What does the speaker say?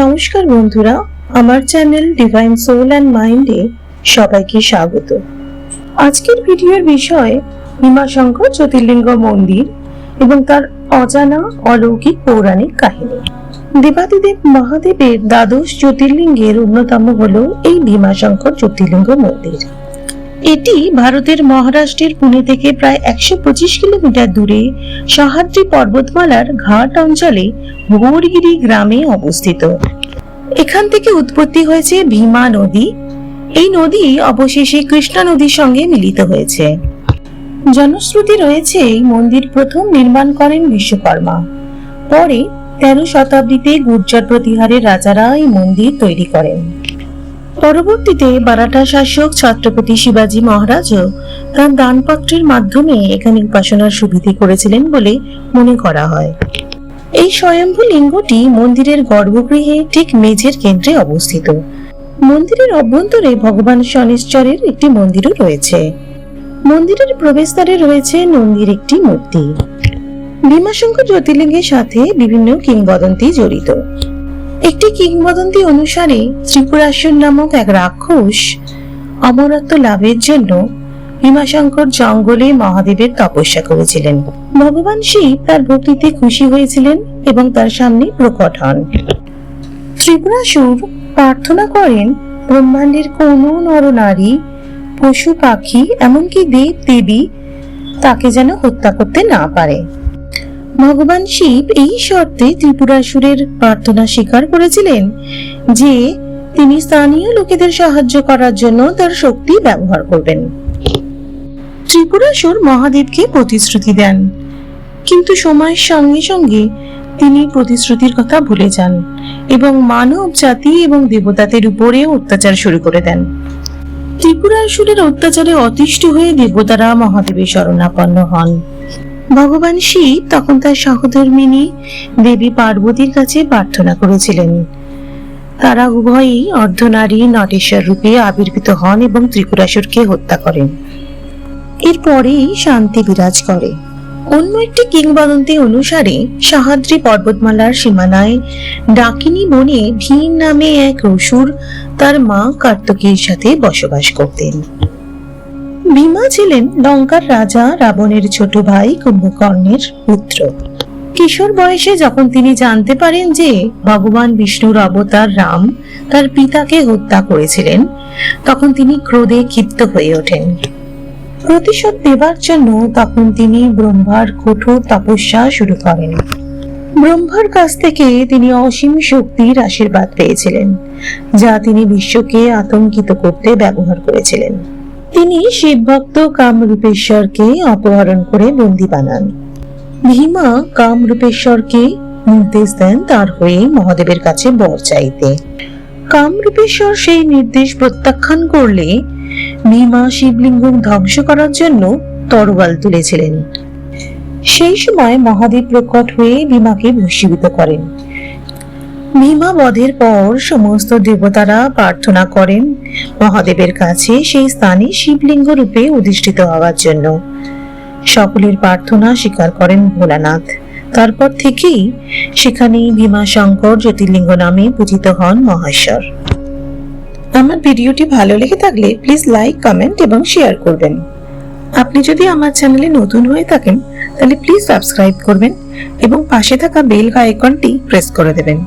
নমস্কার বন্ধুরা, আমার চ্যানেল ডিভাইন সোল অ্যান্ড মাইন্ডে সবাইকে স্বাগত। আজকের ভিডিওর বিষয় ভীমাশঙ্কর জ্যোতির্লিঙ্গ মন্দির এবং তার অজানা অলৌকিক পৌরাণিক কাহিনী। দেবাদিদেব মহাদেবের দ্বাদশ জ্যোতির্লিঙ্গের অন্যতম হল এই ভীমাশঙ্কর জ্যোতির্লিঙ্গ মন্দির। এটি ভারতের মহারাষ্ট্রের পুনে থেকে প্রায় একশো পঁচিশ কিলোমিটার দূরে সহ্যাদ্রি পর্বতমালার ঘাট অঞ্চলে গৌরগিরি গ্রামে অবস্থিত। এখান থেকে উৎপত্তি হয়েছে ভীমা নদী। এই নদী অবশেষে কৃষ্ণা নদীর সঙ্গে মিলিত হয়েছে। জনশ্রুতি রয়েছে এই মন্দির প্রথম নির্মাণ করেন বিশ্বকর্মা। পরে তেরো শতাব্দীতে গুর্জর প্রতিহারের রাজারা এই মন্দির তৈরি করেন। পরবর্তীতে বারাটা শাসক ছত্রপতি শিবাজী মহারাজও তার দানপত্রের মাধ্যমে এখানে উপাসনার সুবিধে করেছিলেন বলে মনে করা হয়। এই স্বয়ম্ভু লিঙ্গটি মন্দিরের গর্ভগৃহে ঠিক মেঝের কেন্দ্রে অবস্থিত। মন্দিরের অভ্যন্তরে ভগবান শনিশ্চরের একটি মন্দিরও রয়েছে। মন্দিরের প্রবেশদ্বারে রয়েছে নন্দীর একটি মূর্তি। ভীমাশঙ্কর জ্যোতির্লিঙ্গের সাথে বিভিন্ন কিংবদন্তি জড়িত। একটি কিংবদন্তি অনুসারে ত্রিপুরাসুর নামক এক রাক্ষস অমরত্ব লাভের জন্য ভীমাশঙ্কর জঙ্গলে মহাদেবের তপস্যা করেছিলেন। ভগবান শিব তার ভক্তিতে খুশি হয়েছিলেন এবং তার সামনে প্রকট হন। ত্রিপুরাসুর প্রার্থনা করেন, ব্রহ্মাণ্ডের কোনো নরনারী পশু পাখি, এমনকি দেব দেবী তাকে যেন হত্যা করতে না পারে। ভগবান শিব এই শর্তে ত্রিপুরাসুরের প্রার্থনা স্বীকার করেছিলেন যে তিনি স্থানীয় লোকেদের সাহায্য করার জন্য তার শক্তি ব্যবহার করবেন। ত্রিপুরাসুর মহাদেবকে প্রতিশ্রুতি দেন। কিন্তু সময়ের সঙ্গে সঙ্গে তিনি প্রতিশ্রুতির কথা ভুলে যান এবং মানব জাতি এবং দেবতাদের উপরে অত্যাচার শুরু করে দেন। ত্রিপুরাসুরের অত্যাচারে অতিষ্ঠ হয়ে দেবতারা মহাদেবের শরণাপন্ন হন। ভগবান শিব তখন তার সহধর্মিনী দেবী পার্বতীর কাছে প্রার্থনা করেছিলেন। তারা উভয়ই অর্ধনারী নটেশ্বর রূপে আবির্ভূত হন এবং ত্রিপুরাসুরকে হত্যা করেন। এরপরেই শান্তি বিরাজ করে। অন্য একটি কিংবদন্তি অনুসারে সাহাদ্রি পর্বতমালার সীমানায় ডাকিনী বনে ভীম নামে এক অসুর তার মা কার্তকীর সাথে বসবাস করতেন। ভীমা ছিলেন লঙ্কার রাজা রাবণের ছোট ভাই কুম্ভকর্ণের পুত্র। কিশোর বয়সে যখন তিনি জানতে পারেন যে ভগবান বিষ্ণুর অবতার রাম তার পিতাকে হত্যা করেছিলেন, তখন তিনি ক্রোধে ক্ষিপ্ত হয়ে ওঠেন। প্রতিশোধ দেবার জন্য তখন তিনি ব্রহ্মার কঠোর তপস্যা শুরু করেন। ব্রহ্মার কাছ থেকে তিনি অসীম শক্তির আশীর্বাদ পেয়েছিলেন, যা তিনি বিশ্বকে আতঙ্কিত করতে ব্যবহার করেছিলেন। তিনি শিবভক্ত কামরূপেশ্বরকে অপহরণ করে বন্দি বানান। ভীমা কামরূপেশ্বরকে নির্দেশ দেন তার হয়ে মহাদেবের কাছে বর চাইতে। কামরূপেশ্বর সেই নির্দেশ প্রত্যাখ্যান করলে ভীমা শিবলিঙ্গ ধ্বংস করার জন্য তরোয়াল তুলেছিলেন। সেই সময় মহাদেব প্রকট হয়ে ভীমাকে ভূষীভূত করেন। ভীমা বধের পর সমস্ত দেবতারা প্রার্থনা করেন। মহাদেবের কাছে সেই স্থানে শিবলিঙ্গ রূপে অধিষ্ঠিত হওয়ার জন্য। সকলের প্রার্থনা স্বীকার করেন ভোলানাথ। তারপর থেকেই সেখানে ভীমাশঙ্কর জ্যোতির্লিঙ্গ নামে পূজিত হন মহেশ্বর। আমার ভিডিওটি ভালো লেগে থাকলে প্লিজ লাইক, কমেন্ট এবং শেয়ার করবেন। আপনি যদি আমার চ্যানেলে নতুন হয়ে থাকেন, তাহলে প্লিজ সাবস্ক্রাইব করবেন এবং পাশে থাকা বেল আইকনটি প্রেস করে দেবেন।